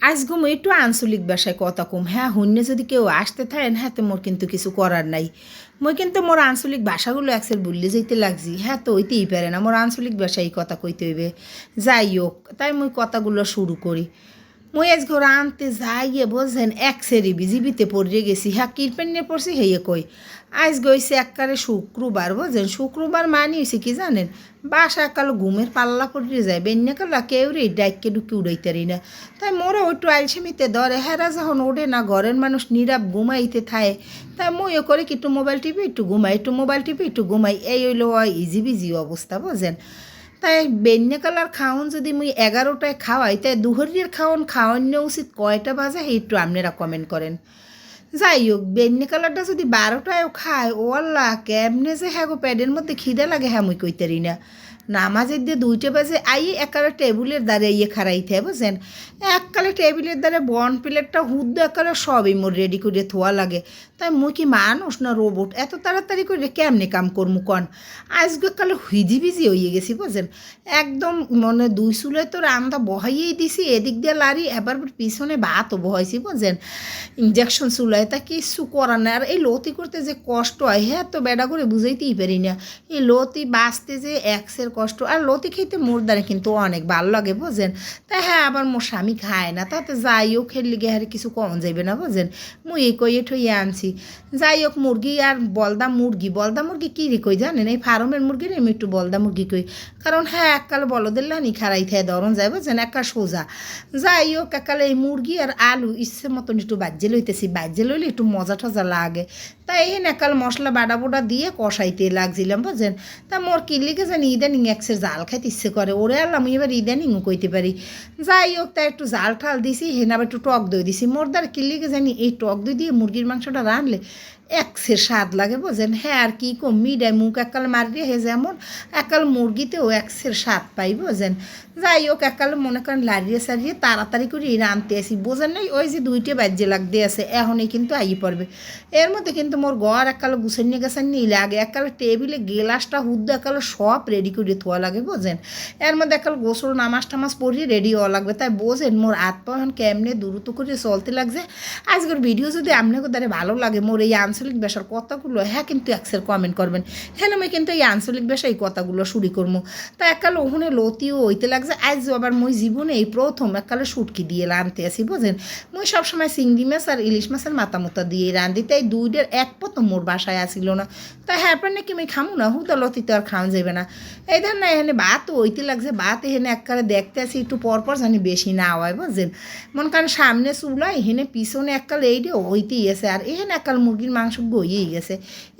আজ গুম একটু আঞ্চলিক ভাষায় কথা কম। হ্যাঁ হন্য যদি কেউ আসতে থাকেন হ্যাঁ তো মোর কিন্তু কিছু করার নাই। মই কিন্তু মোর আঞ্চলিক ভাষাগুলো একসের বললে যেতে লাগছি। হ্যাঁ তো ওইতেই পারে না, মোর আঞ্চলিক ভাষায় কথা কইতে হইবে। যাই হোক, তাই মই কথাগুলো শুরু করি। মই আজ ঘর আনতে যাইয়ে বোঝেন এক সেরি বিজিবিতে পড়ে গেছি হ্যাঁ কিরপেন নিয়ে পড়ছি হেয়ে কই। আজ গইছে এককারে শুক্রবার বুঝেন শুক্রবার মানি হয়েছে কি জানেন? বাসা একাল ঘুমের পাল্লা পড়ে যায়, বেন্যা কালা কেউ রে ডাইকে ডুকি উড়াইতারি না। তাই মোরে ওইটু আলসেমিতে ধরে হেরা যখন ওঠে না, ঘরের মানুষ নীরব ঘুমাইতে থাকে তাই মইও করে কি একটু মোবাইল টিপি, একটু ঘুমাই, একটু মোবাইল টিপি, একটু ঘুমাই। এই হইল ইজি বিজি অবস্থা বুঝেন তাই বেন্য কালার খাওন যদি মুই এগারোটায় খাওয়াই, তাই দুহরির খাওন খাওয়ান্য উচিত কয়টা বাজে একটু আপনারা কমেন্ট করেন। যাই হোক, বেন্য কালারটা যদি বারোটায়ও খায় ও আল্লাহ কেমনে যে হ্যাঁ গো প্যাডের মধ্যে খিদে লাগে হ্যাঁ মুই কইতারি না। নামাজের দিয়ে দুইটা বাজে আই একালে টেবিলের দ্বারে ইয়ে খারাইতে বুঝছেন? এককালে টেবিলের দ্বারে বন প্লেটটা হুদ্দ একালে সবই মোর রেডি করে থোয়া লাগে। তাই মুই কি মানুষ না রোবট এত তাড়াতাড়ি করে কেমনে কাম করমু কন? আজকে কালে হুইজি বিজি হয়ে গেছি, বুঝছেন? একদম মানে দুই চুলে তো রান্না বহাইয়েই দিছি, এদিক দিয়ে লারি, এবার পিছনে ভাতও বহাইছি, বুঝছেন? ইঞ্জেকশন চুলায়, তা কিছু করার না আর এই লতি করতে যে কষ্ট হয় হ্যাঁ তো বেড়া করে বুঝাইতেই পারি না। এই লতি বাঁচতে যে এক্সের কষ্ট। আর লতি খেতে মোর দ্বারা কিন্তু অনেক ভালো লাগে বোঝেন। তাই হ্যাঁ আবার মোর স্বামী খায় না, তাতে যাই হোক খেললে গিয়ে আর কিছু কম যাইবে না বুঝেন। মুই এই কইয়ে ঠইয়ে আনছি। যাই হোক মুরগি আর বলদা মুরগি বলদা মুরগি কী রে কই জানেন? এই ফার্মের মুরগির আমি একটু বলদা মুরগি কই। কারণ হ্যাঁ এককাল বলদের লানি খারাই থায় ধরন যায় বুঝছেন একা সোজা। যাই হোক একালে এই মুরগি আর আলু ইচ্ছে মতন একটু বাজ্যে লইতেছি, বাজ্যে লইলে একটু মজা টজা লাগে। তাই এই একাল মশলা বাটা বোটা দিয়ে কষাইতে লাগছিলাম বুঝছেন তা মোর কিনলিকে জানি ইদানিং একসের জাল খাইতে ইচ্ছে করে। ওরে আল্লাহ আমি এবার ইদানিংও কইতে পারি। যাই হোক, তা একটু জাল ঠাল দিছি, হেন একটু টক দই দিছি। মোরদার কিলিকে জানি, এই টক দই দিয়ে মুরগির মাংসটা রানলে একসের স্বাদ লাগে, বোঝেন? হ্যাঁ আর কি কম? মিডায় মুখ একাল মারিয়ে হে যেমন, একাল মুরগিতেও একসের স্বাদ পাই, বোঝেন? যাই হোক, একাল মনে করেন লাড়িয়ে সারিয়ে তাড়াতাড়ি করে রানতে আসি, বোঝেন নাই? ওই যে দুইটে বাজ্যে লাগতে আছে, এখনই কিন্তু আই পড়বে। এর মধ্যে কিন্তু মোর ঘর একাল গুছানিয়ে গেছানি লাগে, একাল টেবিলে গেলাসটা হুদ্দ একাল সব রেডি করে থোয়া লাগে, বোঝেন? এর মধ্যে একাল গোসল, নামাজ টামাজ পড়িয়ে রেডি হওয়া লাগবে, তাই বোঝেন মোর পা এখন কেমনে দ্রুত করে চলতে লাগছে। আজকের ভিডিও যদি আপনাকে দ্বারা ভালো লাগে, মোর এই আঞ্চলিক ভাষার কথাগুলো হ্যাঁ কিন্তু একসের কমেন্ট করবেন। হ্যাঁ আমি কিন্তু এই আঞ্চলিক ভাষা এই কথাগুলো শুরু করব। তা একাল ওখানে লতিও হইতে লাগছে। আজ আবার মই জীবনে এই প্রথম একালে সুটকি দিয়ে রানতে আসি, বোঝেন? মই সবসময় চিংড়ি মাছ আর ইলিশ মাছের মাথা মুতা দিয়ে রান্ধি তাই দুইটার এক প্রথম মোর বাসায় আসিল না। তা হ্যাঁ নাকি আমি খামু না? হুদা লতিতে আর খাওয়া যাবে না। এই ধর না, এখানে ভাত হইতে লাগছে। ভাত এখানে এককালে দেখতে আসি, একটু পরপর পর জানি বেশি না হয় বুঝছেন মনে করেন সামনে চুলা এখানে পিছনে এককাল এইটা হইতেই আছে। আর এখানে এককাল মুরগির মাংস গইয়েই গেছে।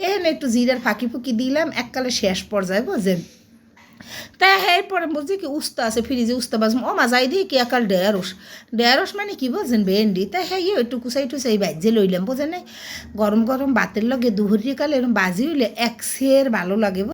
এখানে একটু জিরার ফাঁকি ফুকি দিলাম, এককালে শেষ পর্যায়ে বোঝেন তাই এরপরে বলছি কি, উস্তা আছে, ফ্রিজে উস্তা বাজম ও মাজাই দিয়ে কি একাল ডেয়ারস ডেয়ারস মানে কি বোঝেন ভেন্ডি? তাই হ্যাঁ ইয়ে একটু কুচাই টুচাই বাজে লইলাম বোঝেন গরম গরম বাতের লগে দুহরি কালে এরকম বাজি হইলে এক সের ভালো লাগে